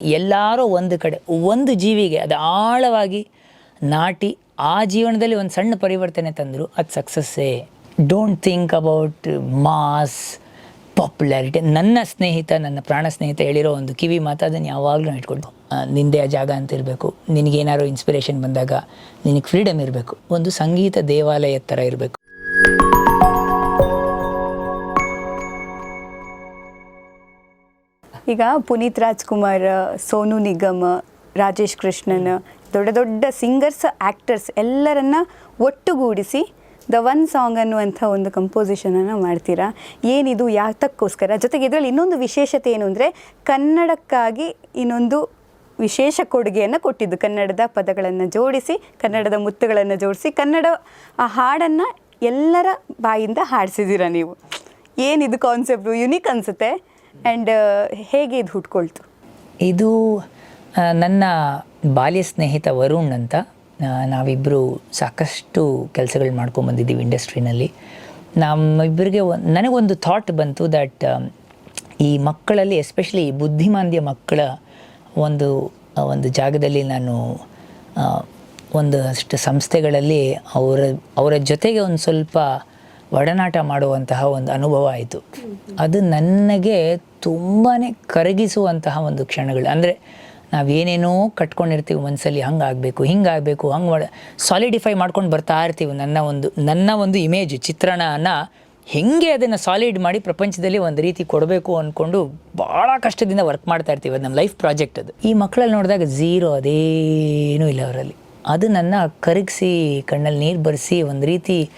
ಎಲ್ಲಾರೋ ಒಂದು ಕಡೆ, ಒಂದು ಜೀವಿಗೆ ಅದು ಆಳವಾಗಿ ನಾಟಿ ಆ ಜೀವನದಲ್ಲಿ ಒಂದು ಸಣ್ಣ ಪರಿವರ್ತನೆ ತಂದರು, ಅದು ಸಕ್ಸಸ್ಸೇ don't think about mass popularity ನನ್ನ ಸ್ನೇಹಿತ, ನನ್ನ ಪ್ರಾಣ ಸ್ನೇಹಿತ ಹೇಳಿರೋ ಒಂದು ಕಿವಿ ಮಾತು ಅದನ್ನು ಯಾವಾಗಲೂ ಇಟ್ಕೊಂಡು ನಿಂದೇ ಆ ಜಾಗ ಅಂತ ಇರಬೇಕು. ನಿನಗೇನಾದ್ರು ಇನ್ಸ್ಪಿರೇಷನ್ ಬಂದಾಗ ನಿನಗೆ ಫ್ರೀಡಮ್ ಇರಬೇಕು. ಒಂದು ಸಂಗೀತ ದೇವಾಲಯದ ಥರ ಇರಬೇಕು. ಈಗ ಪುನೀತ್ ರಾಜ್ಕುಮಾರ್, ಸೋನು ನಿಗಮ್, ರಾಜೇಶ್ ಕೃಷ್ಣನ್, ದೊಡ್ಡ ದೊಡ್ಡ ಸಿಂಗರ್ಸ್ ಆ್ಯಕ್ಟರ್ಸ್ ಎಲ್ಲರನ್ನ ಒಟ್ಟುಗೂಡಿಸಿ ದ ಒನ್ ಸಾಂಗ್ ಅನ್ನುವಂಥ ಒಂದು ಕಂಪೋಸಿಷನನ್ನು ಮಾಡ್ತೀರಾ? ಏನಿದು, ಯಾತಕ್ಕೋಸ್ಕರ? ಜೊತೆಗೆ ಇದರಲ್ಲಿ ಇನ್ನೊಂದು ವಿಶೇಷತೆ ಏನು ಅಂದರೆ ಕನ್ನಡಕ್ಕಾಗಿ ಇನ್ನೊಂದು ವಿಶೇಷ ಕೊಡುಗೆಯನ್ನು ಕೊಟ್ಟಿದ್ದು. ಕನ್ನಡದ ಪದಗಳನ್ನು ಜೋಡಿಸಿ, ಕನ್ನಡದ ಮುತ್ತುಗಳನ್ನು ಜೋಡಿಸಿ, ಕನ್ನಡ ಆ ಹಾಡನ್ನು ಎಲ್ಲರ ಬಾಯಿಂದ ಹಾಡಿಸಿದ್ದೀರಾ ನೀವು. ಏನಿದು ಕಾನ್ಸೆಪ್ಟು ಯುನಿಕ್ ಅನಿಸುತ್ತೆ. ಆ್ಯಂಡ್ ಹೇಗೆ ಇದು ಹುಟ್ಕೊಳ್ತು? ಇದು ನನ್ನ ಬಾಲ್ಯ ಸ್ನೇಹಿತ ವರುಣ್ ಅಂತ ನಾವಿಬ್ಬರು ಸಾಕಷ್ಟು ಕೆಲಸಗಳು ಮಾಡ್ಕೊಂಬಂದಿದ್ದೀವಿ ಇಂಡಸ್ಟ್ರಿನಲ್ಲಿ. ನಮ್ಮಿಬ್ಬರಿಗೆ ಒಂದು ನನಗೊಂದು ಥಾಟ್ ಬಂತು ದಟ್ ಈ ಮಕ್ಕಳಲ್ಲಿ ಎಸ್ಪೆಷಲಿ ಬುದ್ಧಿಮಾಂದ್ಯ ಮಕ್ಕಳ ಒಂದು ಒಂದು ಜಾಗದಲ್ಲಿ ನಾನು ಒಂದು ಒಂದಷ್ಟು ಸಂಸ್ಥೆಗಳಲ್ಲಿ ಅವರ ಅವರ ಜೊತೆಗೆ ಒಂದು ಸ್ವಲ್ಪ ಒಡನಾಟ ಮಾಡುವಂತಹ ಒಂದು ಅನುಭವ ಆಯಿತು. ಅದು ನನಗೆ ತುಂಬಾ ಕರಗಿಸುವಂತಹ ಒಂದು ಕ್ಷಣಗಳು. ಅಂದರೆ ನಾವೇನೇನೋ ಕಟ್ಕೊಂಡಿರ್ತೀವಿ ಮನಸ್ಸಲ್ಲಿ ಹಂಗೆ ಆಗಬೇಕು ಹಿಂಗೆ ಆಗಬೇಕು ಹಂಗೆ ಮಾಡ ಸಾಲಿಡಿಫೈ ಮಾಡ್ಕೊಂಡು ಬರ್ತಾ ಇರ್ತೀವಿ ನನ್ನ ಒಂದು ನನ್ನ ಒಂದು ಇಮೇಜ್ ಚಿತ್ರಣನ ಹೆಂಗೆ ಅದನ್ನು ಸಾಲಿಡ್ ಮಾಡಿ ಪ್ರಪಂಚದಲ್ಲಿ ಒಂದು ರೀತಿ ಕೊಡಬೇಕು ಅಂದ್ಕೊಂಡು ಭಾಳ ಕಷ್ಟದಿಂದ ವರ್ಕ್ ಮಾಡ್ತಾ ಇರ್ತೀವಿ ಅದು ನಮ್ಮ ಲೈಫ್ ಪ್ರಾಜೆಕ್ಟ್ ಅದು. ಈ ಮಕ್ಕಳಲ್ಲಿ ನೋಡಿದಾಗ ಝೀರೋ ಅದೇನೂ ಇಲ್ಲ ಅವರಲ್ಲಿ. ಅದು ನನ್ನ ಕರಗಿಸಿ, ಕಣ್ಣಲ್ಲಿ ನೀರು ಬರೆಸಿ ಒಂದು ರೀತಿ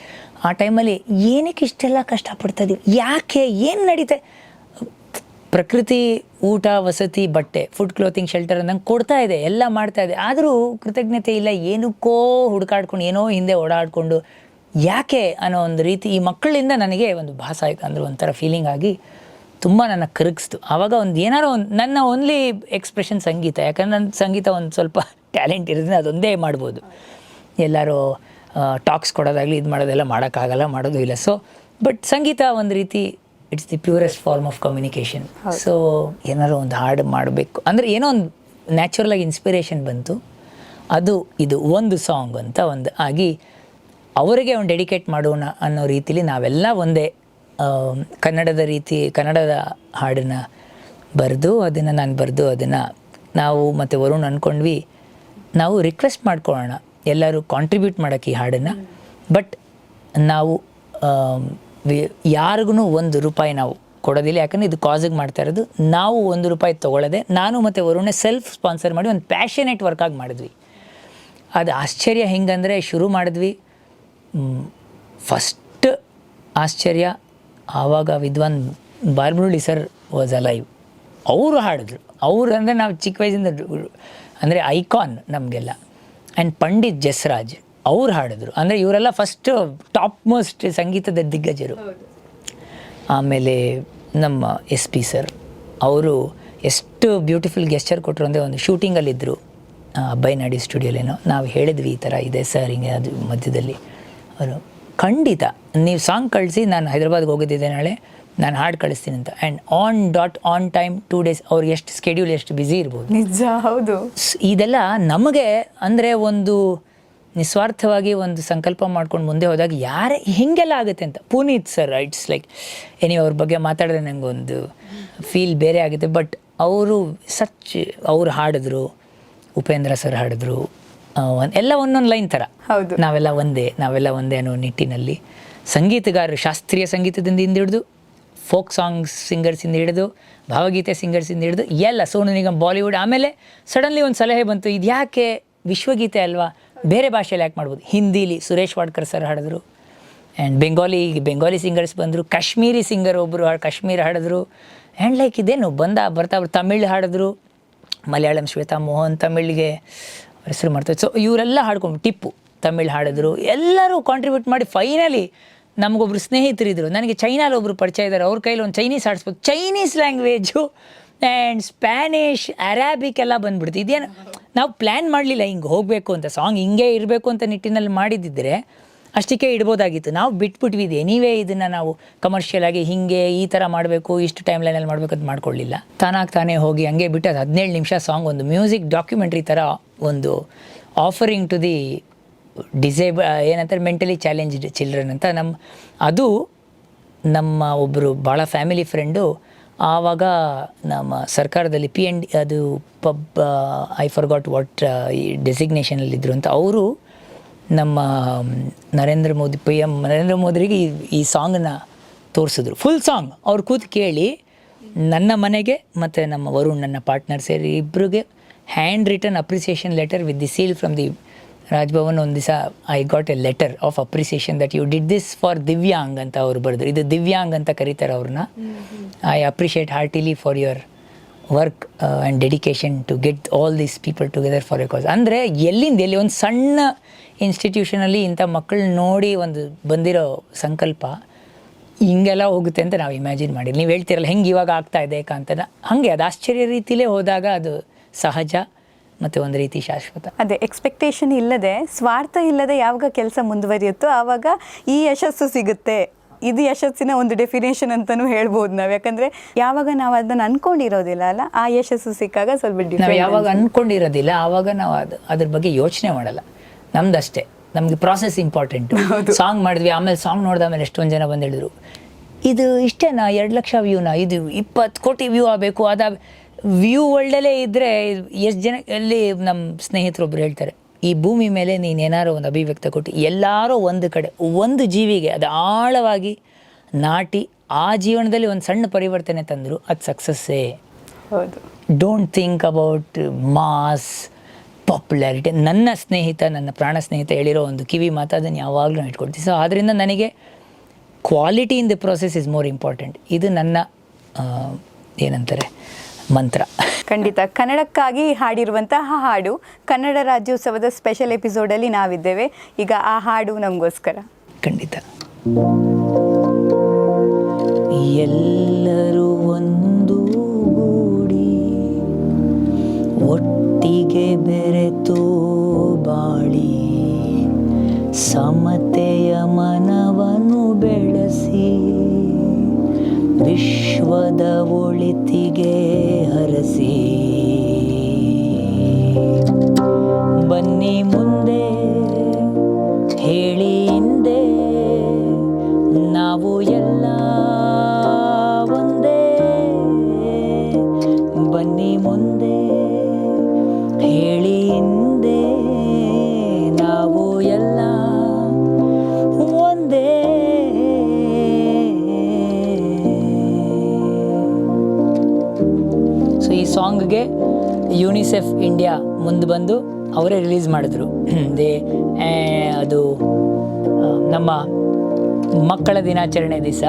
ಆ ಟೈಮಲ್ಲಿ ಏನಕ್ಕೆ ಇಷ್ಟೆಲ್ಲ ಕಷ್ಟಪಡ್ತಾ ಇದ್ದೀವಿ ಯಾಕೆ? ಏನು ನಡೀತೆ? ಪ್ರಕೃತಿ, ಊಟ, ವಸತಿ, ಬಟ್ಟೆ ಫುಡ್ ಕ್ಲೋತಿಂಗ್ ಶೆಲ್ಟರ್ ನಂಗೆ ಕೊಡ್ತಾ ಇದೆ, ಎಲ್ಲ ಮಾಡ್ತಾ ಇದೆ. ಆದರೂ ಕೃತಜ್ಞತೆ ಇಲ್ಲ, ಏನಕ್ಕೋ ಹುಡುಕಾಡ್ಕೊಂಡು, ಏನೋ ಹಿಂದೆ ಓಡಾಡಿಕೊಂಡು, ಯಾಕೆ ಅನ್ನೋ ಒಂದು ರೀತಿ ಈ ಮಕ್ಕಳಿಂದ ನನಗೆ ಒಂದು ಭಾಸ ಆಯಿತು ಅಂದರೆ ಒಂಥರ ಫೀಲಿಂಗ್ ಆಗಿ ತುಂಬ ನನ್ನ ಕರಗಿಸ್ತು. ಆವಾಗ ಒಂದು ಏನಾರೋ ಒಂದು ನನ್ನ ಓನ್ಲಿ ಎಕ್ಸ್ಪ್ರೆಷನ್ ಸಂಗೀತ, ಯಾಕಂದ್ರೆ ನನ್ನ ಸಂಗೀತ ಒಂದು ಸ್ವಲ್ಪ ಟ್ಯಾಲೆಂಟ್ ಇರೋದ್ರಿಂದ ಅದೊಂದೇ ಮಾಡ್ಬೋದು. ಎಲ್ಲರೂ ಟಾಕ್ಸ್ ಕೊಡೋದಾಗಲಿ, ಇದು ಮಾಡೋದೆಲ್ಲ ಮಾಡೋಕ್ಕಾಗಲ್ಲ, ಮಾಡೋದು ಇಲ್ಲ. ಸೊ ಬಟ್ ಸಂಗೀತ ಒಂದು ರೀತಿ it's the purest form of communication so ಏನಾದ್ರು ಒಂದು ಹಾಡು ಮಾಡಬೇಕು. ಅಂದರೆ ಏನೋ ಒಂದು ನ್ಯಾಚುರಲ್ ಆಗಿ ಇನ್ಸ್ಪಿರೇಷನ್ ಬಂತು. ಅದು ಇದು ಒಂದು ಸಾಂಗ್ ಅಂತ ಒಂದು ಆಗಿ ಅವರಿಗೆ ಒಂದು ಡೆಡಿಕೇಟ್ ಮಾಡೋಣ ಅನ್ನೋ ರೀತಿಲಿ ನಾವೆಲ್ಲ ಒಂದೇ ಕನ್ನಡದ ರೀತಿ ಕನ್ನಡದ ಹಾಡನ್ನು ಬರೆದು ಅದನ್ನು ನಾನು ಬರೆದು ಅದನ್ನು ನಾವು ಮತ್ತು ವರುಣ್ ಅಂದ್ಕೊಂಡ್ವಿ ನಾವು ರಿಕ್ವೆಸ್ಟ್ ಮಾಡ್ಕೊಳ್ಳೋಣ. ಎಲ್ಲರೂ ಕಾಂಟ್ರಿಬ್ಯೂಟ್ ಮಾಡೋಕ್ಕೆ ಈ ಹಾಡನ್ನು. ಬಟ್ ನಾವು ಯಾರಿಗೂ ಒಂದು ರೂಪಾಯಿ ನಾವು ಕೊಡೋದಿಲ್ಲ. ಯಾಕಂದರೆ ಇದು ಕಾಸಿಗೆ ಮಾಡ್ತಾ ಇರೋದು. ನಾವು ಒಂದು ರೂಪಾಯಿ ತೊಗೊಳ್ಳೋದೆ ನಾನು ಮತ್ತು ವರುಣೆ ಸೆಲ್ಫ್ ಸ್ಪಾನ್ಸರ್ ಮಾಡಿ ಒಂದು ಪ್ಯಾಷನೇಟ್ ವರ್ಕಾಗಿ ಮಾಡಿದ್ವಿ. ಅದು ಆಶ್ಚರ್ಯ ಹೆಂಗಂದರೆ ಶುರು ಮಾಡಿದ್ವಿ. ಫಸ್ಟ್ ಆಶ್ಚರ್ಯ. ಆವಾಗ ವಿದ್ವಾನ್ ಬಾರ್ಬುರುಳಿ ಸರ್ ವಾಸ್ ಅಲೈವ್ ಲೈವ್ ಅವರು ಹಾಡಿದ್ರು. ಅವರು ಅಂದರೆ ನಾವು ಚಿಕ್ಕ ವಯಸ್ಸಿಂದ ಅಂದರೆ ಐಕಾನ್ ನಮಗೆಲ್ಲ. ಆ್ಯಂಡ್ ಪಂಡಿತ್ ಜಸ್ರಾಜ್. ಅವ್ರು ಹಾಡಿದ್ರು. ಅಂದರೆ ಇವರೆಲ್ಲ ಫಸ್ಟ್ ಟಾಪ್ ಮೋಸ್ಟ್ ಸಂಗೀತದ ದಿಗ್ಗಜರು. ಆಮೇಲೆ ನಮ್ಮ ಎಸ್ ಪಿ ಸರ್ ಅವರು ಎಷ್ಟು ಬ್ಯೂಟಿಫುಲ್ ಗೆಸ್ಚರ್ ಕೊಟ್ಟರು ಅಂದರೆ ಒಂದು ಶೂಟಿಂಗಲ್ಲಿದ್ದರು ಅಬ್ಬಯ್ಯನಾಡಿ ಸ್ಟುಡಿಯೋಲೇನೋ ನಾವು ಹೇಳಿದ್ವಿ ಈ ಥರ ಇದೆ ಸರ್ ಹಿಂಗೆ ಅದು ಮಧ್ಯದಲ್ಲಿ. ಅವರು ಖಂಡಿತ ನೀವು ಸಾಂಗ್ ಕಳಿಸಿ ನಾನು ಹೈದ್ರಾಬಾದ್ಗೆ ಹೋಗಿದ್ದಿದ್ದೆ ನಾಳೆ ನಾನು ಹಾಡು ಕಳಿಸ್ತೀನಿ ಅಂತ. And on dot on time two days ಅವ್ರಿಗೆ ಎಷ್ಟು ಸ್ಕೆಡ್ಯೂಲ್ ಎಷ್ಟು ಬ್ಯುಸಿ ಇರ್ಬೋದು. ನಿಜ ಹೌದು. ಇದೆಲ್ಲ ನಮಗೆ ಅಂದರೆ ಒಂದು ನಿಸ್ವಾರ್ಥವಾಗಿ ಒಂದು ಸಂಕಲ್ಪ ಮಾಡ್ಕೊಂಡು ಮುಂದೆ ಹೋದಾಗ ಯಾರೇ ಹೀಗೆಲ್ಲ ಆಗುತ್ತೆ ಅಂತ. ಪುನೀತ್ ಸರ್ ಇಟ್ಸ್ ಲೈಕ್ ಏನಿ ಅವ್ರ ಬಗ್ಗೆ ಮಾತಾಡಿದ್ರೆ ನನಗೆ ಒಂದು ಫೀಲ್ ಬೇರೆ ಆಗುತ್ತೆ. ಬಟ್ ಅವರು ಸಚ್ ಅವ್ರು ಹಾಡಿದ್ರು ಉಪೇಂದ್ರ ಸರ್ ಹಾಡಿದ್ರು ಎಲ್ಲ ಒಂದೊಂದು ಲೈನ್ ಥರ. ಹೌದು. ನಾವೆಲ್ಲ ಒಂದೇ ನಾವೆಲ್ಲ ಒಂದೇ ಅನ್ನೋ ನಿಟ್ಟಿನಲ್ಲಿ ಸಂಗೀತಗಾರರು ಶಾಸ್ತ್ರೀಯ ಸಂಗೀತದಿಂದ ಹಿಡಿದು ಫೋಕ್ ಸಾಂಗ್ಸ್ ಸಿಂಗರ್ಸಿಂದ ಹಿಡಿದು ಭಾವಗೀತೆ ಸಿಂಗರ್ಸಿಂದ ಹಿಡಿದು ಎಲ್ಲ ಸೋನು ನಿಗಮ್ ಬಾಲಿವುಡ್ ಆಮೇಲೆ ಸಡನ್ಲಿ ಒಂದು ಸಲಹೆ ಬಂತು ಇದು ಯಾಕೆ ವಿಶ್ವಗೀತೆ ಅಲ್ವಾ? ಬೇರೆ ಭಾಷೆಯಲ್ಲಿ ಯಾಕೆ ಮಾಡ್ಬೋದು. ಹಿಂದಿಲಿ ಸುರೇಶ್ ವಾಡ್ಕರ್ ಸರ್ ಹಾಡಿದ್ರು. ಆ್ಯಂಡ್ ಬೆಂಗಾಲಿ ಬೆಂಗಾಲಿ ಸಿಂಗರ್ಸ್ ಬಂದರು. ಕಾಶ್ಮೀರಿ ಸಿಂಗರ್ ಒಬ್ಬರು ಕಾಶ್ಮೀರ ಹಾಡಿದ್ರು. ಆ್ಯಂಡ್ ಲೈಕ್ ಇದೇನು ಬಂದ ಬರ್ತಾ ತಮಿಳ್ ಹಾಡಿದ್ರು. ಮಲಯಾಳಂ ಶ್ವೇತಾ ಮೋಹನ್ ತಮಿಳಿಗೆ ಹೆಸರು ಮಾಡ್ತಾರೆ. ಸೊ ಇವರೆಲ್ಲ ಹಾಡ್ಕೊಂಡು ಟಿಪ್ಪು ತಮಿಳ್ ಹಾಡಿದ್ರು. ಎಲ್ಲರೂ ಕಾಂಟ್ರಿಬ್ಯೂಟ್ ಮಾಡಿ ಫೈನಲಿ ನಮಗೊಬ್ರು ಸ್ನೇಹಿತರಿದ್ರು. ನನಗೆ ಚೈನಾಲಿ ಒಬ್ರು ಪರಿಚಯ ಇದ್ದಾರೆ ಅವ್ರ ಕೈಲಿ ಒಂದು Chinese ಆಡಿಸ್ಬೇಕು Chinese language and Spanish Arabic ಎಲ್ಲ ಬಂದ್ಬಿಡ್ತು. ಇದೇನು ನಾವು ಪ್ಲ್ಯಾನ್ ಮಾಡಲಿಲ್ಲ, ಹಿಂಗೆ ಹೋಗಬೇಕು ಅಂತ ಸಾಂಗ್ ಹಿಂಗೆ ಇರಬೇಕು ಅಂತ ನಿಟ್ಟಿನಲ್ಲಿ ಮಾಡಿದ್ದಿದ್ರೆ ಅಷ್ಟಕ್ಕೆ ಇಡ್ಬೋದಾಗಿತ್ತು. ನಾವು ಬಿಟ್ಬಿಟ್ವಿ ಇದು. ಎನಿವೇ ಇದನ್ನು ನಾವು ಕಮರ್ಷಿಯಲ್ ಆಗಿ ಹಿಂಗೆ ಈ ಥರ ಮಾಡಬೇಕು, ಇಷ್ಟು ಟೈಮ್ ಲೈನಲ್ಲಿ ಮಾಡಬೇಕು ಅಂತ ಮಾಡ್ಕೊಳ್ಳಿಲ್ಲ. ತಾನಾಗಿ ತಾನೇ ಹೋಗಿ ಹಂಗೆ ಬಿಟ್ಟು ಅದು ಹದಿನೇಳು ನಿಮಿಷ ಸಾಂಗ್ ಒಂದು ಮ್ಯೂಸಿಕ್ ಡಾಕ್ಯುಮೆಂಟ್ರಿ ಥರ ಒಂದು ಆಫರಿಂಗ್ ಟು ದಿ ಡಿಸೇಬ ಏನಂತಾರೆ ಮೆಂಟಲಿ ಚಾಲೆಂಜ್ಡ್ ಚಿಲ್ಡ್ರನ್ ಅಂತ ನಮ್ಮ ಅದು ನಮ್ಮ ಒಬ್ಬರು ಭಾಳ ಫ್ಯಾಮಿಲಿ ಫ್ರೆಂಡು ಆವಾಗ ನಮ್ಮ ಸರ್ಕಾರದಲ್ಲಿ ಪಿ ಎನ್ ಡಿ ಅದು ಪಬ್ ಐ ಫರ್ಗಾಟ್ ವಾಟ್ ಈ ಡೆಸಿಗ್ನೇಷನಲ್ಲಿದ್ದರು ಅಂತ ಅವರು ನಮ್ಮ ನರೇಂದ್ರ ಮೋದಿ ಪಿ ಎಂ ನರೇಂದ್ರ ಮೋದಿಗೆ ಈ ಈ ಸಾಂಗನ್ನ ತೋರಿಸಿದ್ರು. ಫುಲ್ ಸಾಂಗ್ ಅವ್ರು ಕೂತು ಕೇಳಿ ನನ್ನ ಮನೆಗೆ ಮತ್ತು ನಮ್ಮ ವರುಣ್ ನನ್ನ ಪಾರ್ಟ್ನರ್ ಸೇರಿ ಇಬ್ಬರಿಗೆ hand return appreciation letter with the seal from the Raj Bhavan ಒಂದು ದಿವಸ I got a letter of appreciation that you did this for divyang ಅಂತ ಅವರು ಬರೆದ್ರು. ಇದು ದಿವ್ಯಾಂಗ್ ಅಂತ ಕರೀತಾರೆ ಅವ್ರನ್ನ. I appreciate heartily for your work and dedication to get all these people together for a cause ಅಂದರೆ ಎಲ್ಲಿಂದ ಎಲ್ಲಿ ಒಂದು ಸಣ್ಣ ಇನ್ಸ್ಟಿಟ್ಯೂಷನಲ್ಲಿ ಇಂಥ ಮಕ್ಕಳನ್ನ ನೋಡಿ ಒಂದು ಬಂದಿರೋ ಸಂಕಲ್ಪ ಹಿಂಗೆಲ್ಲ ಹೋಗುತ್ತೆ ಅಂತ ನಾವು ಇಮ್ಯಾಜಿನ್ ಮಾಡಿ ನೀವು ಹೇಳ್ತಿರಲ್ಲ ಹೆಂಗೆ ಇವಾಗ ಆಗ್ತಾ ಇದೆ ಕಾಂತನ? ಹಾಗೆ ಅದು ಆಶ್ಚರ್ಯ ರೀತಿಲೇ ಹೋದಾಗ ಅದು ಸಹಜ. ಮತ್ತು ಒಂದು ರೀತಿ ಶಾಶ್ವತ. ಅದೇ ಎಕ್ಸ್ಪೆಕ್ಟೇಷನ್ ಇಲ್ಲದೆ ಸ್ವಾರ್ಥ ಇಲ್ಲದೆ ಯಾವಾಗ ಕೆಲಸ ಮುಂದುವರಿಯುತ್ತೋ ಆವಾಗ ಈ ಯಶಸ್ಸು ಸಿಗುತ್ತೆ. ಇದು ಯಶಸ್ಸಿನ ಒಂದು ಡೆಫಿನೇಷನ್ ಅಂತಲೂ ಹೇಳ್ಬೋದು ನಾವು. ಯಾಕಂದ್ರೆ ಯಾವಾಗ ನಾವು ಅದನ್ನ ಅನ್ಕೊಂಡಿರೋದಿಲ್ಲ ಅಲ್ಲ ಆ ಯಶಸ್ಸು ಸಿಕ್ಕಾಗ ಸ್ವಲ್ಪ ನಾವು ಯಾವಾಗ ಅನ್ಕೊಂಡಿರೋದಿಲ್ಲ ಆವಾಗ ನಾವು ಅದು ಅದ್ರ ಬಗ್ಗೆ ಯೋಚನೆ ಮಾಡಲ್ಲ. ನಮ್ದಷ್ಟೇ. ನಮಗೆ ಪ್ರಾಸೆಸ್ ಇಂಪಾರ್ಟೆಂಟು ಸಾಂಗ್ ಮಾಡಿದ್ವಿ ಆಮೇಲೆ ಸಾಂಗ್ ನೋಡಿದ ಮೇಲೆ ಎಷ್ಟೊಂದು ಜನ ಬಂದು ಹೇಳಿದ್ರು ಇದು ಇಷ್ಟೇನಾ? ಎರಡು ಲಕ್ಷ ವ್ಯೂನಾ ಇದು ಇಪ್ಪತ್ತು ಕೋಟಿ ವ್ಯೂ ಆಗಬೇಕು ಅದ ವ್ಯೂ ಒಳ್ಳೆಲೇ ಇದ್ದರೆ ಎಷ್ಟು ಜನ ಅಲ್ಲಿ ನಮ್ಮ ಸ್ನೇಹಿತರೊಬ್ರು ಹೇಳ್ತಾರೆ ಈ ಭೂಮಿ ಮೇಲೆ ನೀನು ಏನಾರೋ ಒಂದು ಅಭಿವ್ಯಕ್ತ ಕೊಟ್ಟು ಎಲ್ಲಾರೋ ಒಂದು ಕಡೆ ಒಂದು ಜೀವಿಗೆ ಅದು ಆಳವಾಗಿ ನಾಟಿ ಆ ಜೀವನದಲ್ಲಿ ಒಂದು ಸಣ್ಣ ಪರಿವರ್ತನೆ ತಂದರು ಅದು ಸಕ್ಸಸ್ಸೇ ಹೌದು. Don't think about mass popularity ನನ್ನ ಸ್ನೇಹಿತ ನನ್ನ ಪ್ರಾಣ ಸ್ನೇಹಿತ ಹೇಳಿರೋ ಒಂದು ಕಿವಿ ಮಾತು ಅದನ್ನು ಯಾವಾಗಲೂ ಇಟ್ಕೊಳ್ತೀನಿ. ಸೊ ಆದ್ದರಿಂದ ನನಗೆ quality in the process is more important ಇದು ನನ್ನ ಏನಂತಾರೆ ಮಂತ್ರ. ಖಂಡಿತ. ಕನ್ನಡಕ್ಕಾಗಿ ಹಾಡಿರುವಂತಹ ಹಾಡು ಕನ್ನಡ ರಾಜ್ಯೋತ್ಸವದ ಸ್ಪೆಷಲ್ ಎಪಿಸೋಡಲ್ಲಿ ನಾವಿದ್ದೇವೆ. ಈಗ ಆ ಹಾಡು ನಮಗೋಸ್ಕರ. ಖಂಡಿತ. ಎಲ್ಲರೂ ಒಂದು ಗೂಡಿ ಒಟ್ಟಿಗೆ ಬೆರೆತು ಬಾಳಿ ಸಮತೆಯ ಮನವನ್ನು ಬೆಳೆಸಿ. ವಿಶ್ವದ ಒಳಿತಿಗೆ ಹರಸಿ ಮಾಡಿದ್ರು. ದೇ ಅದು ನಮ್ಮ ಮಕ್ಕಳ ದಿನಾಚರಣೆ ದಿವಸ.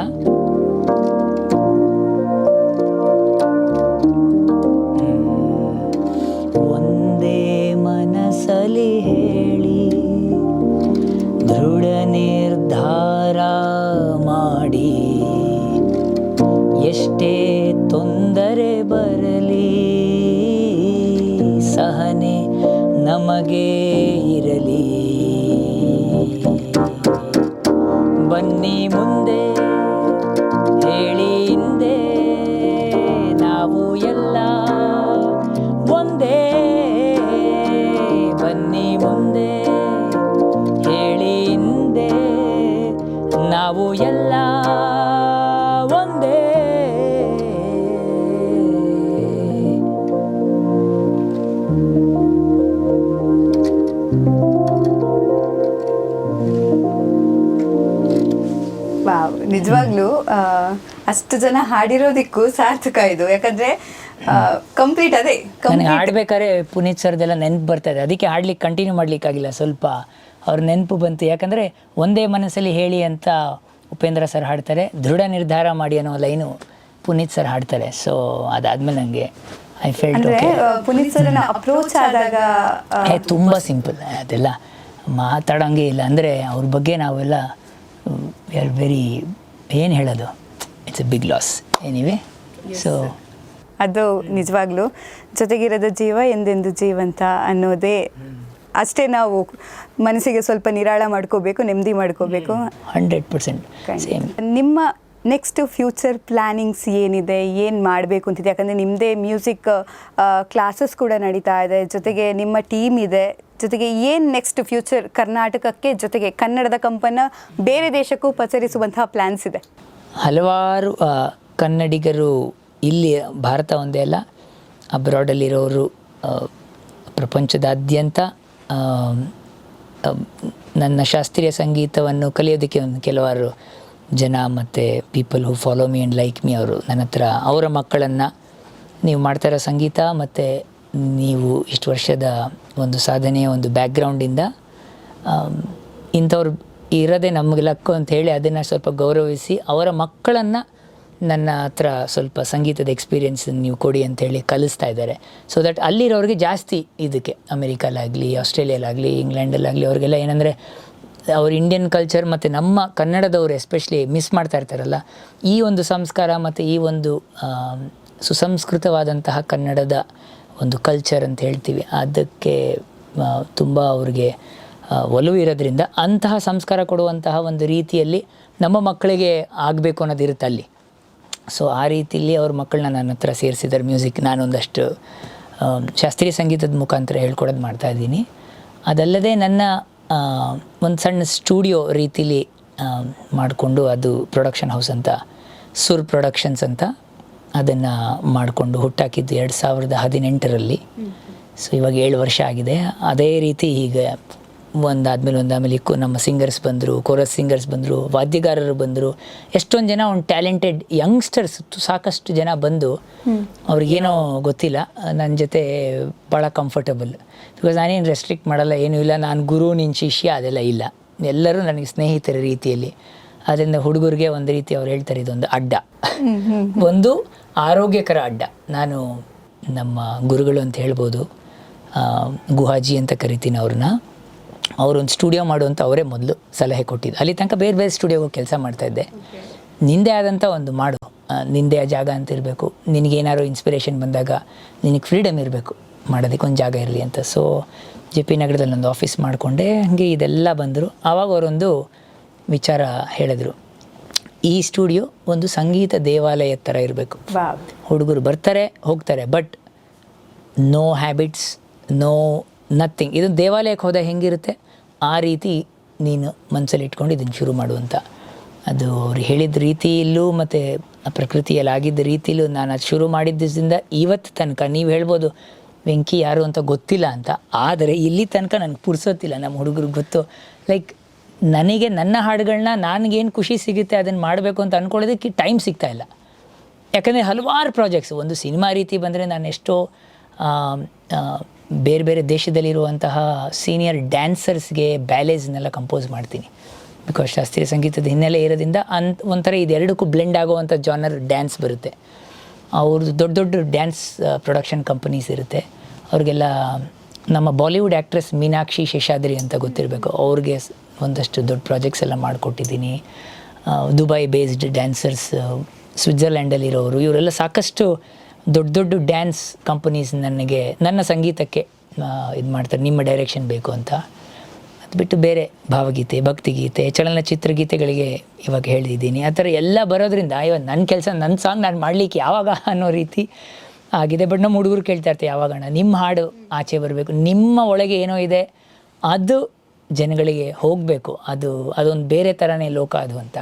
ಒಂದೇ ಮನಸಲಿ ಹೇಳಿ ದೃಢ ನಿರ್ಧಾರ ಮಾಡಿ. ಎಷ್ಟೇ ನಮಗೆ ಇರಲಿ. ಬನ್ನಿ ಮುಂದೆ, ಹೇಳಿ ಹಿಂದೆ, ನಾವು ಎಲ್ಲ ಒಂದೇ. ಬನ್ನಿ ಮುಂದೆ, ಹೇಳಿ ಹಿಂದೆ, ನಾವು ಎಲ್ಲ ಅಷ್ಟು ಜನ ಹಾಡಿರೋದಿಕ್ಕೂ ಸಾರ್ಥಕ ಇದು. ಯಾಕಂದ್ರೆ ಕಂಪ್ಲೀಟ್ ಅದೇ ನನಗೆ ಹಾಡ್ಬೇಕಾದ್ರೆ ಪುನೀತ್ ಸರ್ದೆಲ್ಲ ನೆನಪು ಬರ್ತದೆ ಅದಕ್ಕೆ ಹಾಡ್ಲಿಕ್ಕೆ ಕಂಟಿನ್ಯೂ ಮಾಡ್ಲಿಕ್ಕಾಗಿಲ್ಲ ಸ್ವಲ್ಪ. ಅವ್ರ ನೆನಪು ಬಂತು. ಯಾಕಂದ್ರೆ ಒಂದೇ ಮನಸ್ಸಲ್ಲಿ ಹೇಳಿ ಅಂತ ಉಪೇಂದ್ರ ಸರ್ ಹಾಡ್ತಾರೆ. ದೃಢ ನಿರ್ಧಾರ ಮಾಡಿ ಅನ್ನೋ ಲೈನು ಪುನೀತ್ ಸರ್ ಹಾಡ್ತಾರೆ. ಸೊ ಅದಾದ್ಮೇಲೆ ನನಗೆ I felt Puneeth sir approach ಆದಾಗ ತುಂಬ ಸಿಂಪಲ್ ಅದೆಲ್ಲ ಮಾತಾಡೋಂಗೆ ಇಲ್ಲ. ಅಂದರೆ ಅವ್ರ ಬಗ್ಗೆ ನಾವೆಲ್ಲ ವಿ ಆರ್ ವೆರಿ ಏನು ಹೇಳೋದು? It's a big loss anyway so ಅದು ನಿಜವಾಗ್ಲೂ ಜೊತೆಗಿರೋದು ಜೀವ ಎಂದೆಂದು ಜೀವಂತ ಅನ್ನೋದೇ ಅಷ್ಟೇ ನಾವು ಮನಸ್ಸಿಗೆ ಸ್ವಲ್ಪ ನಿರಾಳ ಮಾಡ್ಕೋಬೇಕು ನೆಮ್ಮದಿ ಮಾಡ್ಕೋಬೇಕು. Hundred percent same. ನಿಮ್ಮ ನೆಕ್ಸ್ಟ್ ಫ್ಯೂಚರ್ ಪ್ಲ್ಯಾನಿಂಗ್ಸ್ ಏನಿದೆ ಏನು ಮಾಡಬೇಕು ಅಂತಿದೆ? ಯಾಕಂದರೆ ನಿಮ್ಮದೇ ಮ್ಯೂಸಿಕ್ ಕ್ಲಾಸಸ್ ಕೂಡ ನಡೀತಾ ಇದೆ. ಜೊತೆಗೆ ನಿಮ್ಮ ಟೀಮ್ ಇದೆ. ಜೊತೆಗೆ ಏನು ನೆಕ್ಸ್ಟ್ ಫ್ಯೂಚರ್ ಕರ್ನಾಟಕಕ್ಕೆ ಜೊತೆಗೆ ಕನ್ನಡದ ಕಂಪನ ಬೇರೆ ದೇಶಕ್ಕೂ ಪಸರಿಸುವಂತಹ ಪ್ಲ್ಯಾನ್ಸ್ ಇದೆ? ಹಲವಾರು ಕನ್ನಡಿಗರು ಇಲ್ಲಿ ಭಾರತ ಒಂದೇ ಅಲ್ಲ, ಅಬ್ರಾಡಲ್ಲಿರೋರು ಪ್ರಪಂಚದಾದ್ಯಂತ ನನ್ನ ಶಾಸ್ತ್ರೀಯ ಸಂಗೀತವನ್ನು ಕಲಿಯೋದಕ್ಕೆ ಒಂದು ಕೆಲವಾರು ಜನ ಮತ್ತು people who follow me and like me ಅವರು ನನ್ನ ಹತ್ರ, ಅವರ ಮಕ್ಕಳನ್ನು ನೀವು ಮಾಡ್ತಾ ಇರೋ ಸಂಗೀತ ಮತ್ತು ನೀವು ಇಷ್ಟು ವರ್ಷದ ಒಂದು ಸಾಧನೆಯ ಒಂದು ಬ್ಯಾಕ್ಗ್ರೌಂಡಿಂದ ಇಂಥವ್ರು ಇರೋದೇ ನಮಗೆ ಲಕ್ಕು ಅಂತ ಹೇಳಿ ಅದನ್ನು ಸ್ವಲ್ಪ ಗೌರವಿಸಿ ಅವರ ಮಕ್ಕಳನ್ನು ನನ್ನ ಹತ್ರ ಸ್ವಲ್ಪ ಸಂಗೀತದ ಎಕ್ಸ್ಪೀರಿಯೆನ್ಸ್ ನೀವು ಕೊಡಿ ಅಂತೇಳಿ ಕಲಿಸ್ತಾ ಇದ್ದಾರೆ. ಸೊ ದಟ್ ಅಲ್ಲಿರೋರಿಗೆ ಜಾಸ್ತಿ ಇದಕ್ಕೆ, ಅಮೆರಿಕಲ್ಲಾಗಲಿ, ಆಸ್ಟ್ರೇಲಿಯಲ್ಲಾಗಲಿ, ಇಂಗ್ಲೆಂಡಲ್ಲಾಗಲಿ ಅವ್ರಿಗೆಲ್ಲ ಏನಂದರೆ ಅವ್ರ ಇಂಡಿಯನ್ ಕಲ್ಚರ್ ಮತ್ತು ನಮ್ಮ ಕನ್ನಡದವರು ಎಸ್ಪೆಷಲಿ ಮಿಸ್ ಮಾಡ್ತಾ ಇರ್ತಾರಲ್ಲ, ಈ ಒಂದು ಸಂಸ್ಕಾರ ಮತ್ತು ಈ ಒಂದು ಸುಸಂಸ್ಕೃತವಾದಂತಹ ಕನ್ನಡದ ಒಂದು ಕಲ್ಚರ್ ಅಂತ ಹೇಳ್ತೀವಿ. ಅದಕ್ಕೆ ತುಂಬ ಅವ್ರಿಗೆ ಒಲವು ಇರೋದ್ರಿಂದ ಅಂತಹ ಸಂಸ್ಕಾರ ಕೊಡುವಂತಹ ಒಂದು ರೀತಿಯಲ್ಲಿ ನಮ್ಮ ಮಕ್ಕಳಿಗೆ ಆಗಬೇಕು ಅನ್ನೋದಿರುತ್ತೆ ಅಲ್ಲಿ. ಸೊ ಆ ರೀತಿಯಲ್ಲಿ ಅವ್ರ ಮಕ್ಕಳನ್ನ ನನ್ನ ಹತ್ರ ಸೇರಿಸಿದ್ದಾರೆ. ಮ್ಯೂಸಿಕ್ ನಾನೊಂದಷ್ಟು ಶಾಸ್ತ್ರೀಯ ಸಂಗೀತದ ಮುಖಾಂತರ ಹೇಳ್ಕೊಡೋದು ಮಾಡ್ತಾ ಇದ್ದೀನಿ. ಅದಲ್ಲದೆ ನನ್ನ ಒಂದು ಸಣ್ಣ ಸ್ಟುಡಿಯೋ ರೀತಿಲಿ ಮಾಡಿಕೊಂಡು ಅದು ಪ್ರೊಡಕ್ಷನ್ ಹೌಸ್ ಅಂತ ಸುರ್ ಪ್ರೊಡಕ್ಷನ್ಸ್ ಅಂತ ಅದನ್ನು ಮಾಡಿಕೊಂಡು ಹುಟ್ಟಾಕಿದ್ದು ಎರಡು ಸಾವಿರದ ಹದಿನೆಂಟರಲ್ಲಿ. ಸೊ ಇವಾಗ ಏಳು ವರ್ಷ ಆಗಿದೆ. ಅದೇ ರೀತಿ ಈಗ ಒಂದಾದ್ಮೇಲೆ ಆಮೇಲೆ ಕು ನಮ್ಮ ಸಿಂಗರ್ಸ್ ಬಂದರು ಕೋರಸ್ ಸಿಂಗರ್ಸ್ ಬಂದರು ವಾದ್ಯಗಾರರು ಬಂದರು. ಎಷ್ಟೊಂದು ಜನ ಒಂದು ಟ್ಯಾಲೆಂಟೆಡ್ ಯಂಗ್ಸ್ಟರ್ಸ್ ಸಾಕಷ್ಟು ಜನ ಬಂದು ಅವ್ರಿಗೇನೋ ಗೊತ್ತಿಲ್ಲ ನನ್ನ ಜೊತೆ ಭಾಳ ಕಂಫರ್ಟಬಲ್ ಬಿಕಾಸ್ ನಾನೇನು ರೆಸ್ಟ್ರಿಕ್ಟ್ ಮಾಡಲ್ಲ ಏನೂ ಇಲ್ಲ ನಾನು ಗುರು ನಿನ್ನ ಶಿಷ್ಯ ಅದೆಲ್ಲ ಇಲ್ಲ. ಎಲ್ಲರೂ ನನಗೆ ಸ್ನೇಹಿತರ ರೀತಿಯಲ್ಲಿ. ಅದರಿಂದ ಹುಡುಗರಿಗೆ ಒಂದು ರೀತಿ ಅವ್ರು ಹೇಳ್ತಾರೆ ಇದೊಂದು ಅಡ್ಡ. ಒಂದು ಆರೋಗ್ಯಕರ ಅಡ್ಡ. ನಾನು ನಮ್ಮ ಗುರುಗಳು ಅಂತ ಹೇಳ್ಬೋದು ಗುಹಾಜಿ ಅಂತ ಕರಿತೀನಿ ಅವ್ರನ್ನ. ಅವರೊಂದು ಸ್ಟುಡಿಯೋ ಮಾಡುವಂತ ಅವರೇ ಮೊದಲು ಸಲಹೆ ಕೊಟ್ಟಿದ್ದು. ಅಲ್ಲಿ ತನಕ ಬೇರೆ ಬೇರೆ ಸ್ಟುಡಿಯೋಗೆ ಕೆಲಸ ಮಾಡ್ತಾಯಿದ್ದೆ ನಿಂದೇ ಆದಂಥ ಒಂದು ಮಾಡು. ನಿಂದೇ ಆ ಜಾಗ ಅಂತ ಇರಬೇಕು. ನಿನಗೇನಾದ್ರು ಇನ್ಸ್ಪಿರೇಷನ್ ಬಂದಾಗ ನಿನಗೆ ಫ್ರೀಡಮ್ ಇರಬೇಕು. ಮಾಡೋದಕ್ಕೆ ಒಂದು ಜಾಗ ಇರಲಿ ಅಂತ. ಸೊ ಜೆ ಪಿ ನಗರದಲ್ಲಿ ಒಂದು ಆಫೀಸ್ ಮಾಡಿಕೊಂಡೆ. ಹಾಗೆ ಇದೆಲ್ಲ ಬಂದರು. ಆವಾಗ ಅವರೊಂದು ವಿಚಾರ ಹೇಳಿದ್ರು. ಈ ಸ್ಟುಡಿಯೋ ಒಂದು ಸಂಗೀತ ದೇವಾಲಯದ ಥರ ಇರಬೇಕು. ಹುಡುಗರು ಬರ್ತಾರೆ ಹೋಗ್ತಾರೆ. But no habits no nothing ಇದು ದೇವಾಲಯಕ್ಕೆ ಹೋದಾಗ ಹೆಂಗಿರುತ್ತೆ? ಆ ರೀತಿ ನೀನು ಮನಸ್ಸಲ್ಲಿ ಇಟ್ಕೊಂಡು ಇದನ್ನು ಶುರು ಮಾಡುವಂಥ ಅದು ಅವ್ರು ಹೇಳಿದ ರೀತಿಯಲ್ಲೂ ಮತ್ತು ಪ್ರಕೃತಿಯಲ್ಲಿ ಆಗಿದ್ದ ರೀತಿಯಲ್ಲೂ ನಾನು ಅದು ಶುರು ಮಾಡಿದ್ದರಿಂದ ಇವತ್ತು ತನಕ, ನೀವು ಹೇಳ್ಬೋದು, ವೆಂಕಿ ಯಾರು ಅಂತ ಗೊತ್ತಿಲ್ಲ ಅಂತ. ಆದರೆ ಇಲ್ಲಿ ತನಕ ನನಗೆ ಪುರ್ಸೋತಿಲ್ಲ ನಮ್ಮ ಹುಡುಗರಿಗೆ ಗೊತ್ತು. ಲೈಕ್ ನನಗೆ ನನ್ನ ಹಾಡುಗಳನ್ನ ನನಗೇನು ಖುಷಿ ಸಿಗುತ್ತೆ ಅದನ್ನು ಮಾಡಬೇಕು ಅಂತ ಅಂದ್ಕೊಳ್ಳೋದಕ್ಕೆ ಟೈಮ್ ಸಿಗ್ತಾ ಇಲ್ಲ. ಯಾಕಂದರೆ ಹಲವಾರು ಪ್ರಾಜೆಕ್ಟ್ಸ್ ಒಂದು ಸಿನಿಮಾ ರೀತಿ ಬಂದರೆ ನಾನು ಎಷ್ಟೋ ಬೇರೆ ಬೇರೆ ದೇಶದಲ್ಲಿರುವಂತಹ ಸೀನಿಯರ್ ಡ್ಯಾನ್ಸರ್ಸ್ಗೆ ಬ್ಯಾಲೇಜ್ನೆಲ್ಲ ಕಂಪೋಸ್ ಮಾಡ್ತೀನಿ. ಬಿಕಾಸ್ ಶಾಸ್ತ್ರೀಯ ಸಂಗೀತದ ಹಿನ್ನೆಲೆ ಇರೋದ್ರಿಂದ ಅಂತ ಒಂಥರ ಇದೆರಡಕ್ಕೂ ಬ್ಲೆಂಡ್ ಆಗುವಂಥ ಜಾನರ್ ಡ್ಯಾನ್ಸ್ ಬರುತ್ತೆ. ಅವ್ರದ್ದು ದೊಡ್ಡ ದೊಡ್ಡ ಡ್ಯಾನ್ಸ್ ಪ್ರೊಡಕ್ಷನ್ ಕಂಪನೀಸ್ ಇರುತ್ತೆ. ಅವ್ರಿಗೆಲ್ಲ ನಮ್ಮ ಬಾಲಿವುಡ್ ಆ್ಯಕ್ಟ್ರೆಸ್ ಮೀನಾಕ್ಷಿ ಶೇಷಾದ್ರಿ ಅಂತ ಗೊತ್ತಿರಬೇಕು. ಅವ್ರಿಗೆ ಒಂದಷ್ಟು ದೊಡ್ಡ ಪ್ರಾಜೆಕ್ಟ್ಸ್ ಎಲ್ಲ ಮಾಡಿಕೊಟ್ಟಿದ್ದೀನಿ. ದುಬೈ ಬೇಸ್ಡ್ ಡ್ಯಾನ್ಸರ್ಸ್ ಸ್ವಿಟ್ಜರ್ಲ್ಯಾಂಡಲ್ಲಿರೋರು ಇವರೆಲ್ಲ ಸಾಕಷ್ಟು ದೊಡ್ಡ ದೊಡ್ಡ ಡ್ಯಾನ್ಸ್ ಕಂಪನೀಸ್ ನನಗೆ, ನನ್ನ ಸಂಗೀತಕ್ಕೆ ಇದು ಮಾಡ್ತಾರೆ. ನಿಮ್ಮ ಡೈರೆಕ್ಷನ್ ಬೇಕು ಅಂತ. ಅದು ಬಿಟ್ಟು ಬೇರೆ ಭಾವಗೀತೆ, ಭಕ್ತಿಗೀತೆ ಚಲನಚಿತ್ರ ಗೀತೆಗಳಿಗೆ ಇವಾಗ ಹೇಳಿದ್ದೀನಿ ಆ ಥರ ಎಲ್ಲ ಬರೋದ್ರಿಂದ ಇವಾಗ ನನ್ನ ಕೆಲಸ ನನ್ನ ಸಾಂಗ್ ನಾನು ಮಾಡಲಿಕ್ಕೆ ಯಾವಾಗ ಅನ್ನೋ ರೀತಿ ಆಗಿದೆ. ಬಟ್ ನಮ್ಮ ಹುಡುಗರು ಕೇಳ್ತಾ ಇರ್ತಾರೆ ಯಾವಾಗಣ್ಣ ನಿಮ್ಮ ಹಾಡು ಆಚೆ ಬರಬೇಕು. ನಿಮ್ಮ ಒಳಗೆ ಏನೋ ಇದೆ, ಅದು ಜನಗಳಿಗೆ ಹೋಗಬೇಕು. ಅದು, ಅದೊಂದು ಬೇರೆ ಥರನೇ ಲೋಕ ಅದು ಅಂತ.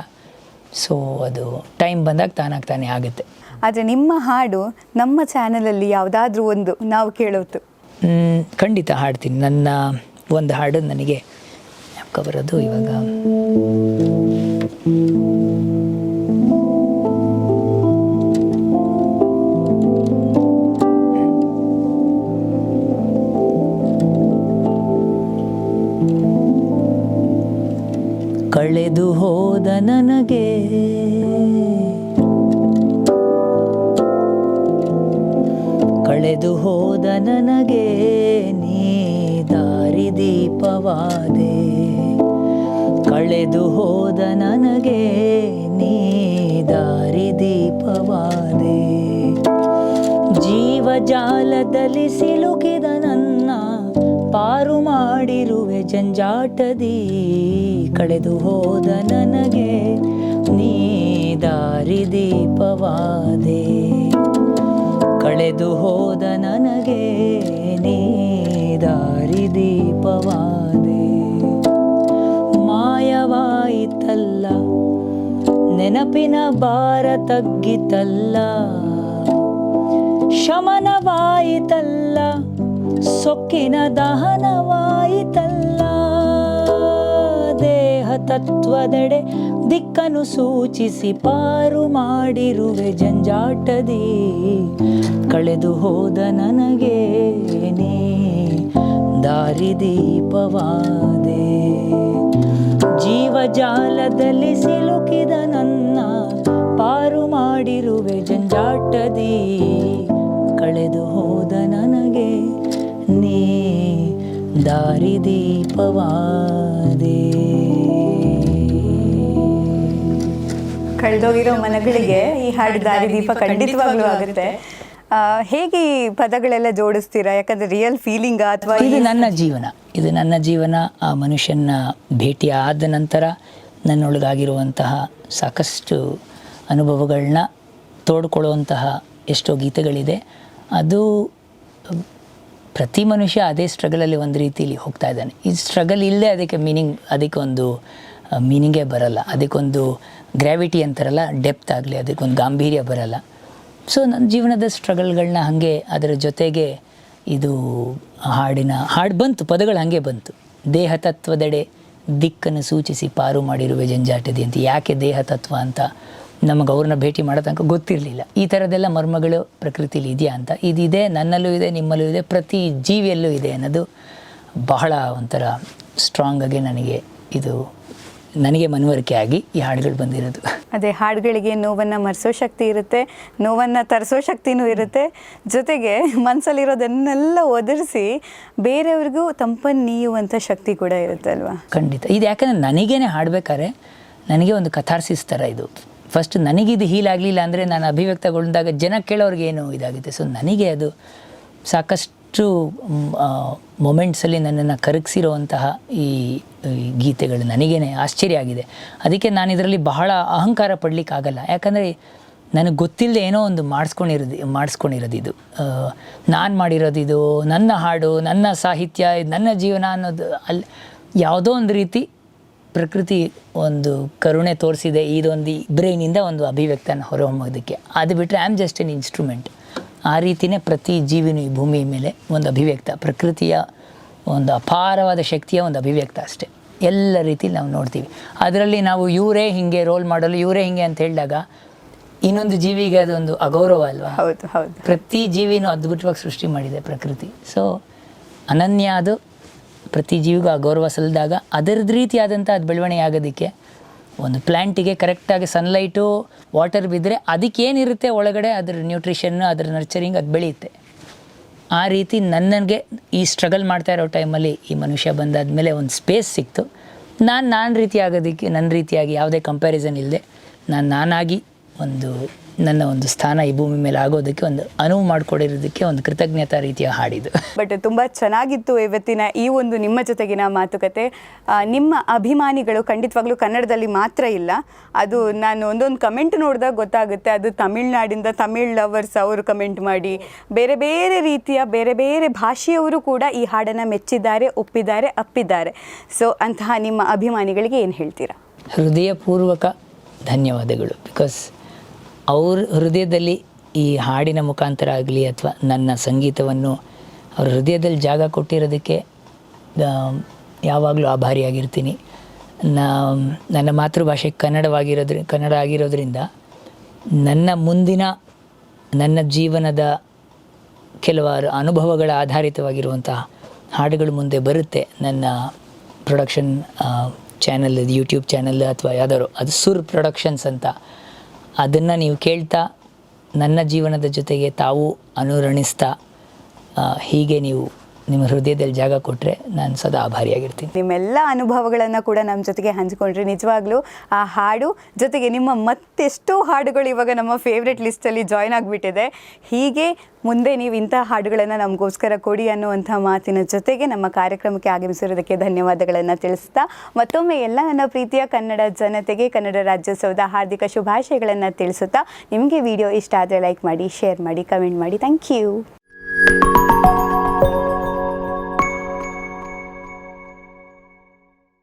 ಸೊ ಅದು ಟೈಮ್ ಬಂದಾಗ ತಾನಾಗ್ತಾನೆ ಆಗುತ್ತೆ. ಆದರೆ ನಿಮ್ಮ ಹಾಡು ನಮ್ಮ ಚಾನಲಲ್ಲಿ ಯಾವುದಾದ್ರೂ ಒಂದು ನಾವು ಕೇಳೋದು. ಖಂಡಿತ ಹಾಡ್ತೀನಿ. ನನ್ನ ಒಂದು ಹಾಡು ನನಗೆ ಬರೋದು ಇವಾಗ? ಕಳೆದು ಹೋದ ನನಗೆ ಕಳೆದು ಹೋದ ನನಗೆ, ನೀ ದಾರಿದೀಪವಾದೆ ಕಳೆದು ಹೋದ ನನಗೆ, ನೀ ದಾರಿದೀಪವಾದೆ ಜೀವಜಾಲದಲ್ಲಿ ಸಿಲುಕಿದ ನನ್ನ, ಪಾರು ಮಾಡಿರುವೆ ಜಂಜಾಟದಿ. ಕಳೆದು ಹೋದ ನನಗೆ, ನೀ ದಾರಿದೀಪವಾದೆ ಕಳೆದು ಹೋದ ನನಗೆ ನೀ ದಾರಿದೀಪವಾದೆ ಮಾಯವಾಯಿತಲ್ಲ ನೆನಪಿನ ಭಾರ ತಗ್ಗಿತಲ್ಲ. ಶಮನವಾಯಿತಲ್ಲ ಸೊಕ್ಕಿನ ದಹನವಾಯಿತಲ್ಲ. ದೇಹ ತತ್ವದೆಡೆ ದಿಕ್ಕನ್ನು ಸೂಚಿಸಿ ಪಾರು ಮಾಡಿರುವೆ ಜಂಜಾಟದಿ. ಕಳೆದು ಹೋದ ನನಗೆ ನೀ ದಾರಿದೀಪವಾದೆ ಜೀವಜಾಲದಲ್ಲಿ ಸಿಲುಕಿದ ನನ್ನ ಪಾರು ಮಾಡಿರುವೆ ಜಂಜಾಟದಿ. ಕಳೆದು ಹೋದ ನನಗೆ ನೀ ದಾರಿದೀಪವಾದೆ ಕಳೆದೋಗಿರೋ ಮನಗಳಿಗೆ ಈ ಹಾಡು ದಾರಿದೀಪ ಖಂಡಿತವಾಗ್ಲೂ ಆಗುತ್ತೆ. ಹೇಗೆ ಈ ಪದಗಳೆಲ್ಲ ಜೋಡಿಸ್ತೀರಾ? ಯಾಕಂದ್ರೆ ರಿಯಲ್ ಫೀಲಿಂಗ್ ಅಥವಾ ಇದು ನನ್ನ ಜೀವನ. ಇದು ನನ್ನ ಜೀವನ. ಆ ಮನುಷ್ಯನ ಭೇಟಿ ಆದ ನಂತರ ನನ್ನೊಳಗಾಗಿರುವಂತಹ ಸಾಕಷ್ಟು ಅನುಭವಗಳನ್ನ ತೋಡ್ಕೊಳ್ಳುವಂತಹ ಎಷ್ಟೋ ಗೀತೆಗಳಿದೆ. ಅದು ಪ್ರತಿ ಮನುಷ್ಯ ಅದೇ ಸ್ಟ್ರಗಲಲ್ಲಿ ಒಂದು ರೀತಿಯಲ್ಲಿ ಹೋಗ್ತಾ ಇದ್ದಾನೆ. ಈ ಸ್ಟ್ರಗಲ್ ಇಲ್ಲದೆ ಅದಕ್ಕೆ ಮೀನಿಂಗ್ ಅದಕ್ಕೊಂದು ಮೀನಿಂಗೇ ಬರಲ್ಲ. ಅದಕ್ಕೊಂದು ಗ್ರಾವಿಟಿ ಅಂತಾರಲ್ಲ ಡೆಪ್ತ್ ಆಗಲಿ, ಅದಕ್ಕೊಂದು ಗಾಂಭೀರ್ಯ ಬರಲ್ಲ. ಸೊ ನನ್ನ ಜೀವನದ ಸ್ಟ್ರಗಲ್ಗಳನ್ನ ಹಾಗೆ, ಅದರ ಜೊತೆಗೆ ಇದು ಹಾಡಿನ, ಹಾಡು ಬಂತು, ಪದಗಳು ಹಾಗೆ ಬಂತು. ದೇಹ ತತ್ವದೆಡೆ ದಿಕ್ಕನ್ನು ಸೂಚಿಸಿ ಪಾರು ಮಾಡಿರುವೆ ಜಂಜಾಟದಿ ಅಂತ. ಯಾಕೆ ದೇಹ ತತ್ವ ಅಂತ ನಮಗೆ ಅವ್ರನ್ನ ಭೇಟಿ ಮಾಡೋ ತನಕ ಗೊತ್ತಿರಲಿಲ್ಲ. ಈ ಥರದೆಲ್ಲ ಮರ್ಮಗಳು ಪ್ರಕೃತಿಲಿ ಇದೆಯಾ ಅಂತ. ಇದಿದೆ, ನನ್ನಲ್ಲೂ ಇದೆ, ನಿಮ್ಮಲ್ಲೂ ಇದೆ, ಪ್ರತಿ ಜೀವಿಯಲ್ಲೂ ಇದೆ ಅನ್ನೋದು ಬಹಳ ಒಂಥರ ಸ್ಟ್ರಾಂಗಾಗಿ ನನಗೆ ಇದು ನನಗೆ ಮನವರಿಕೆ ಆಗಿ ಈ ಹಾಡುಗಳು ಬಂದಿರೋದು. ಅದೇ ಹಾಡುಗಳಿಗೆ ನೋವನ್ನು ಮರೆಸೋ ಶಕ್ತಿ ಇರುತ್ತೆ ನೋವನ್ನು ತರಿಸೋ ಶಕ್ತಿನೂ ಇರುತ್ತೆ. ಜೊತೆಗೆ ಮನಸ್ಸಲ್ಲಿರೋದನ್ನೆಲ್ಲ ಒದರಿಸಿ ಬೇರೆಯವ್ರಿಗೂ ತಂಪನ್ನು ನೀಯುವಂಥ ಶಕ್ತಿ ಕೂಡ ಇರುತ್ತೆ ಅಲ್ವಾ? ಖಂಡಿತ. ಇದು ಯಾಕಂದರೆ ನನಗೇನೆ ಹಾಡಬೇಕಾದ್ರೆ ನನಗೆ ಒಂದು ಕಥಾರ್ಸಿಸ್ ಥರ ಇದು. ಫಸ್ಟ್ ನನಗಿದು ಹೀಲ್ ಆಗಲಿಲ್ಲ ಅಂದರೆ ನಾನು ಅಭಿವ್ಯಕ್ತಗೊಂಡಾಗ ಜನ ಕೇಳೋರಿಗೆ ಏನು ಇದಾಗುತ್ತೆ. ಸೊ ನನಗೆ ಅದು ಸಾಕಷ್ಟು ಮೊಮೆಂಟ್ಸಲ್ಲಿ ನನ್ನನ್ನು ಕರಗಿಸಿರುವಂತಹ ಈ ಗೀತೆಗಳು ನನಗೇನೆ ಆಶ್ಚರ್ಯ ಆಗಿದೆ. ಅದಕ್ಕೆ ನಾನು ಇದರಲ್ಲಿ ಬಹಳ ಅಹಂಕಾರ ಪಡಲಿಕ್ಕಾಗಲ್ಲ. ಯಾಕಂದರೆ ನನಗೆ ಗೊತ್ತಿಲ್ಲದೆ ಏನೋ ಒಂದು ಮಾಡಿಸ್ಕೊಂಡಿರೋದು ಮಾಡಿಸ್ಕೊಂಡಿರೋದು ಇದು. ನಾನು ಮಾಡಿರೋದು ಇದು, ನನ್ನ ಹಾಡು, ನನ್ನ ಸಾಹಿತ್ಯ, ನನ್ನ ಜೀವನ ಅನ್ನೋದು ಅಲ್ಲಿ ಯಾವುದೋ ಒಂದು ರೀತಿ ಪ್ರಕೃತಿ ಒಂದು ಕರುಣೆ ತೋರಿಸಿದೆ. ಇದೊಂದು ಬ್ರೈನಿಂದ ಒಂದು ಅಭಿವ್ಯಕ್ತನ ಹೊರಹೊಮ್ಮೋದಕ್ಕೆ. ಅದು ಬಿಟ್ಟರೆ I am just an instrument ಆ ರೀತಿಯೇ ಪ್ರತಿ ಜೀವಿನೂ ಈ ಭೂಮಿ ಮೇಲೆ ಒಂದು ಅಭಿವ್ಯಕ್ತ ಪ್ರಕೃತಿಯ ಒಂದು ಅಪಾರವಾದ ಶಕ್ತಿಯ ಒಂದು ಅಭಿವ್ಯಕ್ತ ಅಷ್ಟೇ. ಎಲ್ಲ ರೀತಿಯಲ್ಲಿ ನಾವು ನೋಡ್ತೀವಿ. ಅದರಲ್ಲಿ ನಾವು ಇವರೇ ಹಿಂಗೆ ರೋಲ್ ಮಾಡಲು ಇವರೇ ಹಿಂಗೆ ಅಂತ ಹೇಳಿದಾಗ ಇನ್ನೊಂದು ಜೀವಿಗೆ ಅದೊಂದು ಅಗೌರವ ಅಲ್ವಾ? ಹೌದು ಹೌದು. ಪ್ರತಿ ಜೀವಿನೂ ಅದ್ಭುತವಾಗಿ ಸೃಷ್ಟಿ ಮಾಡಿದೆ ಪ್ರಕೃತಿ. ಸೊ ಅನನ್ಯ ಅದು ಪ್ರತಿ ಜೀವಿಗೂ ಆ ಗೌರವ ಸಲ್ಲದಾಗ ಅದರದ್ದು ರೀತಿಯಾದಂಥ ಅದು ಬೆಳವಣಿಗೆ ಆಗೋದಕ್ಕೆ ಒಂದು ಪ್ಲ್ಯಾಂಟಿಗೆ ಕರೆಕ್ಟಾಗಿ ಸನ್ಲೈಟು ವಾಟರ್ ಬಿದ್ದರೆ ಅದಕ್ಕೇನಿರುತ್ತೆ ಒಳಗಡೆ ಅದ್ರ ನ್ಯೂಟ್ರಿಷನ್ನು ಅದ್ರ ನರ್ಚರಿಂಗ್ ಅದು ಬೆಳೆಯುತ್ತೆ. ಆ ರೀತಿ ನನಗೆ ಈ ಸ್ಟ್ರಗಲ್ ಮಾಡ್ತಾ ಇರೋ ಟೈಮಲ್ಲಿ ಈ ಮನುಷ್ಯ ಬಂದಾದ ಮೇಲೆ ಒಂದು ಸ್ಪೇಸ್ ಸಿಕ್ತು. ನಾನು ನಾನು ರೀತಿ ಆಗೋದಕ್ಕೆ ನನ್ನ ರೀತಿಯಾಗಿ ಯಾವುದೇ ಕಂಪ್ಯಾರಿಸನ್ ಇಲ್ಲದೆ ನಾನು ನಾನಾಗಿ ಒಂದು ನನ್ನ ಒಂದು ಸ್ಥಾನ ಈ ಭೂಮಿ ಮೇಲೆ ಆಗೋದಕ್ಕೆ ಒಂದು ಅನುವು ಮಾಡಿಕೊಡಿರೋದಕ್ಕೆ ಒಂದು ಕೃತಜ್ಞತಾ ರೀತಿಯ ಹಾಡಿದು. ಬಟ್ ತುಂಬ ಚೆನ್ನಾಗಿತ್ತು ಇವತ್ತಿನ ಈ ಒಂದು ನಿಮ್ಮ ಜೊತೆಗಿನ ಮಾತುಕತೆ. ನಿಮ್ಮ ಅಭಿಮಾನಿಗಳು ಖಂಡಿತವಾಗ್ಲೂ ಕನ್ನಡದಲ್ಲಿ ಮಾತ್ರ ಇಲ್ಲ. ಅದು ನಾನು ಒಂದೊಂದು ಕಮೆಂಟ್ ನೋಡಿದಾಗ ಗೊತ್ತಾಗುತ್ತೆ. ಅದು ತಮಿಳ್ನಾಡಿಂದ ತಮಿಳ್ ಲವರ್ಸ್ ಅವರು ಕಮೆಂಟ್ ಮಾಡಿ ಬೇರೆ ಬೇರೆ ರೀತಿಯ ಬೇರೆ ಬೇರೆ ಭಾಷೆಯವರು ಕೂಡ ಈ ಹಾಡನ್ನು ಮೆಚ್ಚಿದ್ದಾರೆ ಒಪ್ಪಿದ್ದಾರೆ ಅಪ್ಪಿದ್ದಾರೆ. ಸೊ ಅಂತಹ ನಿಮ್ಮ ಅಭಿಮಾನಿಗಳಿಗೆ ಏನು ಹೇಳ್ತೀರಾ? ಹೃದಯಪೂರ್ವಕ ಧನ್ಯವಾದಗಳು. ಬಿಕಾಸ್ ಅವ್ರ ಹೃದಯದಲ್ಲಿ ಈ ಹಾಡಿನ ಮುಖಾಂತರ ಆಗಲಿ ಅಥವಾ ನನ್ನ ಸಂಗೀತವನ್ನು ಅವ್ರ ಹೃದಯದಲ್ಲಿ ಜಾಗ ಕೊಟ್ಟಿರೋದಕ್ಕೆ ಯಾವಾಗಲೂ ಆಭಾರಿಯಾಗಿರ್ತೀನಿ. ನನ್ನ ಮಾತೃಭಾಷೆ ಕನ್ನಡವಾಗಿರೋದ್ರಿ, ಕನ್ನಡ ಆಗಿರೋದ್ರಿಂದ ನನ್ನ ಮುಂದಿನ, ನನ್ನ ಜೀವನದ ಕೆಲವಾರು ಅನುಭವಗಳ ಆಧಾರಿತವಾಗಿರುವಂತಹ ಹಾಡುಗಳು ಮುಂದೆ ಬರುತ್ತೆ. ನನ್ನ ಪ್ರೊಡಕ್ಷನ್ ಚಾನಲ್ ಯೂಟ್ಯೂಬ್ ಚಾನಲ್ ಅಥವಾ ಯಾವ್ದಾದ್ರು, ಅದು ಸುರ್ ಪ್ರೊಡಕ್ಷನ್ಸ್ ಅಂತ ಅದನ್ನು ನೀವು ಕೇಳ್ತಾ ನನ್ನ ಜೀವನದ ಜೊತೆಗೆ ತಾವು ಅನುರಣಿಸ್ತಾ ಹೀಗೆ ನೀವು ನಿಮ್ಮ ಹೃದಯದಲ್ಲಿ ಜಾಗ ಕೊಟ್ಟರೆ ನಾನು ಸದಾ ಆಭಾರಿಯಾಗಿರ್ತೀನಿ. ನಿಮ್ಮೆಲ್ಲ ಅನುಭವಗಳನ್ನು ಕೂಡ ನಮ್ಮ ಜೊತೆಗೆ ಹಂಚಿಕೊಂಡ್ರಿ. ನಿಜವಾಗ್ಲೂ ಆ ಹಾಡು ಜೊತೆಗೆ ನಿಮ್ಮ ಮತ್ತೆಷ್ಟೋ ಹಾಡುಗಳು ಇವಾಗ ನಮ್ಮ ಫೇವ್ರೆಟ್ ಲಿಸ್ಟಲ್ಲಿ ಜಾಯ್ನ್ ಆಗಿಬಿಟ್ಟಿದೆ. ಹೀಗೆ ಮುಂದೆ ನೀವು ಇಂಥ ಹಾಡುಗಳನ್ನು ನಮಗೋಸ್ಕರ ಕೊಡಿ ಅನ್ನುವಂಥ ಮಾತಿನ ಜೊತೆಗೆ ನಮ್ಮ ಕಾರ್ಯಕ್ರಮಕ್ಕೆ ಆಗಮಿಸಿರೋದಕ್ಕೆ ಧನ್ಯವಾದಗಳನ್ನು ತಿಳಿಸ್ತಾ, ಮತ್ತೊಮ್ಮೆ ಎಲ್ಲ ನನ್ನ ಪ್ರೀತಿಯ ಕನ್ನಡ ಜನತೆಗೆ, ಕನ್ನಡ ರಾಜ್ಯೋತ್ಸವದ ಹಾರ್ದಿಕ ಶುಭಾಶಯಗಳನ್ನು ತಿಳಿಸುತ್ತಾ, ನಿಮಗೆ ವಿಡಿಯೋ ಇಷ್ಟ ಆದರೆ ಲೈಕ್ ಮಾಡಿ ಶೇರ್ ಮಾಡಿ ಕಮೆಂಟ್ ಮಾಡಿ. Thank you